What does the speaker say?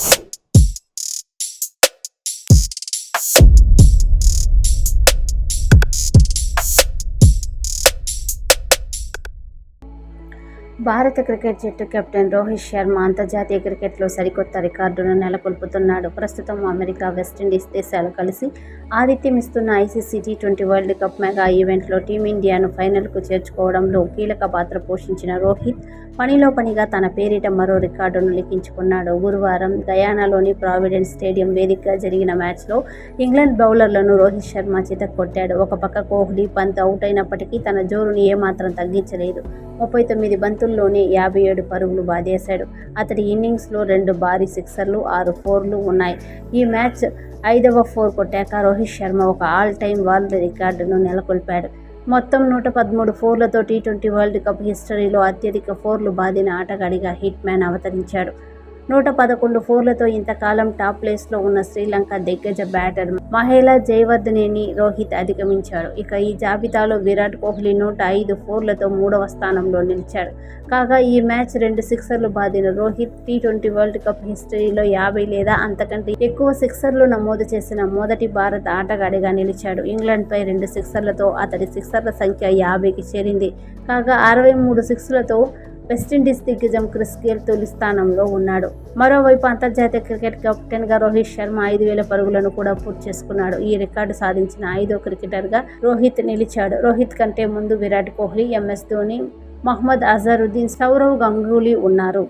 you భారత cricket జట్టు captain Rohit Sharma అంతర్జాతీయ క్రికెట్లో సరికొత్త రికార్డును నెలకొల్పుతున్నాడు. ప్రస్తుతం అమెరికా వెస్టిండీస్ దేశాలు కలిసి ఆతిథ్యమిస్తున్న ICC T twenty world cup mega ఈవెంట్లో టీమిండియాను ఫైనల్కు చేర్చుకోవడంలో కీలక పాత్ర పోషించిన రోహిత్ పనిలో పనిగా తన పేరిట మరో రికార్డును లిఖించుకున్నాడు. గురువారం గయానాలోని ప్రావిడెన్స్ స్టేడియం వేదికగా జరిగిన మ్యాచ్లో ఇంగ్లాండ్ బౌలర్లను రోహిత్ శర్మ చితక్కొట్టాడు. ఒక పక్క కోహ్లీ పంత్ అవుట్ అయినప్పటికీ తన జోరుని ఏమాత్రం తగ్గించలేదు. ముప్పై తొమ్మిది బంతుల్లోనే యాభై ఏడు పరుగులు బాదేశాడు. అతడి ఇన్నింగ్స్లో రెండు భారీ సిక్సర్లు ఆరు ఫోర్లు ఉన్నాయి. ఈ మ్యాచ్ ఐదవ ఫోర్ కొట్టాక రోహిత్ శర్మ ఒక ఆల్ టైమ్ వరల్డ్ రికార్డును నెలకొల్పాడు. మొత్తం నూట పదమూడు ఫోర్లతో టీ ట్వంటీ వరల్డ్ కప్ హిస్టరీలో అత్యధిక ఫోర్లు బాదిన ఆటగాడిగా హిట్ మ్యాన్ అవతరించాడు. నూట పదకొండు ఫోర్లతో ఇంతకాలం టాప్ ప్లేస్లో ఉన్న శ్రీలంక దిగ్గజ బ్యాటర్ మహేలా జయవర్ధనేని రోహిత్ అధిగమించాడు. ఇక ఈ జాబితాలో విరాట్ కోహ్లీ నూట ఐదు ఫోర్లతో మూడవ స్థానంలో నిలిచాడు. కాగా ఈ మ్యాచ్ రెండు సిక్సర్లు బాదిన Rohit T twenty world cup హిస్టరీలో యాభై లేదా అంతకంటే ఎక్కువ సిక్సర్లు నమోదు చేసిన మొదటి భారత ఆటగాడిగా నిలిచాడు. ఇంగ్లాండ్పై రెండు సిక్సర్లతో అతడి సిక్సర్ల సంఖ్య యాభైకి చేరింది. కాగా అరవై మూడు సిక్స్లతో వెస్టిండీస్ దిగ్గజం క్రిస్ గేల్ తొలి స్థానంలో ఉన్నాడు. మరోవైపు అంతర్జాతీయ క్రికెట్ కెప్టెన్గా రోహిత్ శర్మ ఐదు వేల పరుగులను కూడా పూర్తి చేసుకున్నాడు. ఈ రికార్డు సాధించిన ఐదో క్రికెటర్గా రోహిత్ నిలిచాడు. రోహిత్ కంటే ముందు విరాట్ కోహ్లీ ఎంఎస్ ధోని మహ్మద్ అజరుద్దీన్ సౌరవ్ గంగూలీ ఉన్నారు.